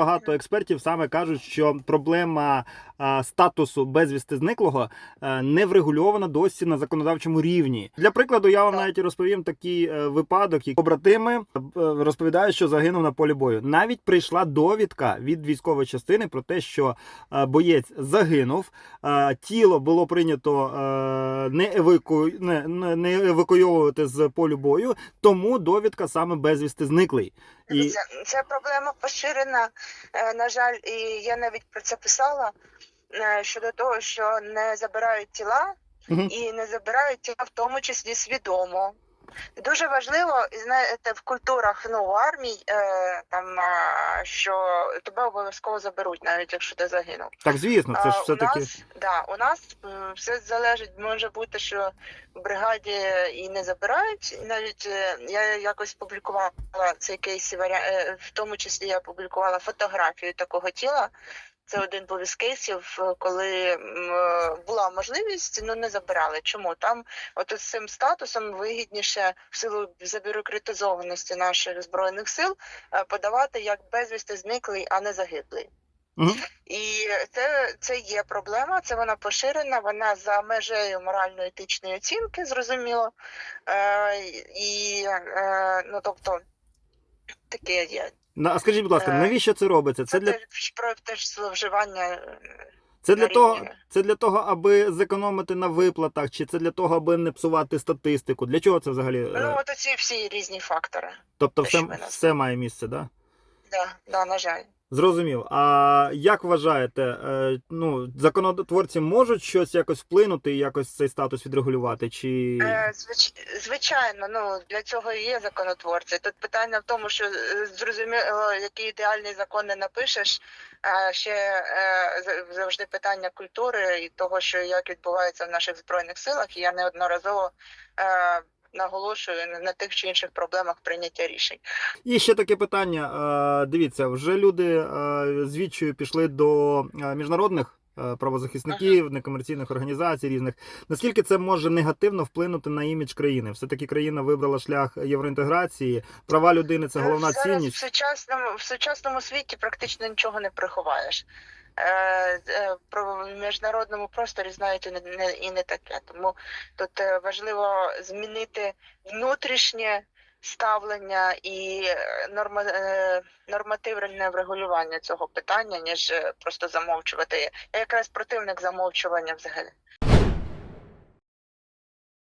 багато експертів саме кажуть, що проблема статусу безвісти зниклого не врегульована досі на законодавчому рівні. Для прикладу, я вам навіть розповім такий е, випадок, як побратими е, розповідають, що загинув на полі бою. Навіть прийшла довідка від військової частини про те, що е, боєць загинув. е, Тіло було прийнято е, не еваку... не, не евакуйовувати з полю бою, тому довідка саме безвісти зниклий. І Це, це проблема поширена, е, на жаль, і я навіть про це писала е, щодо того, що не забирають тіла Мгм. і не забирають тіла, в тому числі свідомо. Дуже важливо, знаєте, в культурах ну, в армії, е, там, а, що тебе обов'язково заберуть, навіть якщо ти загинув. так, звісно, це ж все у таки. нас, да, у нас все залежить, може бути, що в бригаді і не забирають. Навіть е, я якось публікувала цей кейс, е, в тому числі я публікувала фотографію такого тіла. Це один був із кейсів, е, коли е, була можливість, ну не забирали. Чому там, от з цим статусом вигідніше в силу забюрократизованості наших збройних сил е, подавати як безвісти зниклий, а не загиблий. Мгм. І це, це є проблема, це вона поширена, вона за межею морально-етичної оцінки, зрозуміло. Е, і е, ну тобто таке є. На- А скажіть, будь ласка, Е, навіщо це робиться? Це Це для теж про теж зловживання. е, це для того, це для того, аби зекономити на виплатах, чи це для того, аби не псувати статистику? Для чого це взагалі? е, Ну, от оці всі різні фактори. Тобто, все, все має місце, да? Да, да, на жаль. Зрозумів. А як вважаєте, е, ну законотворці можуть щось якось вплинути і якось цей статус відрегулювати? Чи Е, звич, звичайно, ну для цього і є законотворці. Тут питання в тому, що е, зрозуміло, який ідеальний закон не напишеш. А ще завжди питання культури і того, що як відбувається в наших збройних силах. І я неодноразово наголошую на, тих чи інших проблемах прийняття рішень. І ще таке питання. Е, Дивіться, вже люди е, з відчою пішли до е, міжнародних правозахисників, некомерційних організацій різних. Наскільки це може негативно вплинути на імідж країни? Все таки країна вибрала шлях євроінтеграції. Права людини це головна зараз цінність. В сучасному, в сучасному світі практично нічого не приховаєш. Е, е, про міжнародному просторі знаєте не, не і не таке. Тому тут е, важливо змінити внутрішнє ставлення і норма, нормативне врегулювання цього питання, ніж просто замовчувати. Я якраз противник замовчування взагалі.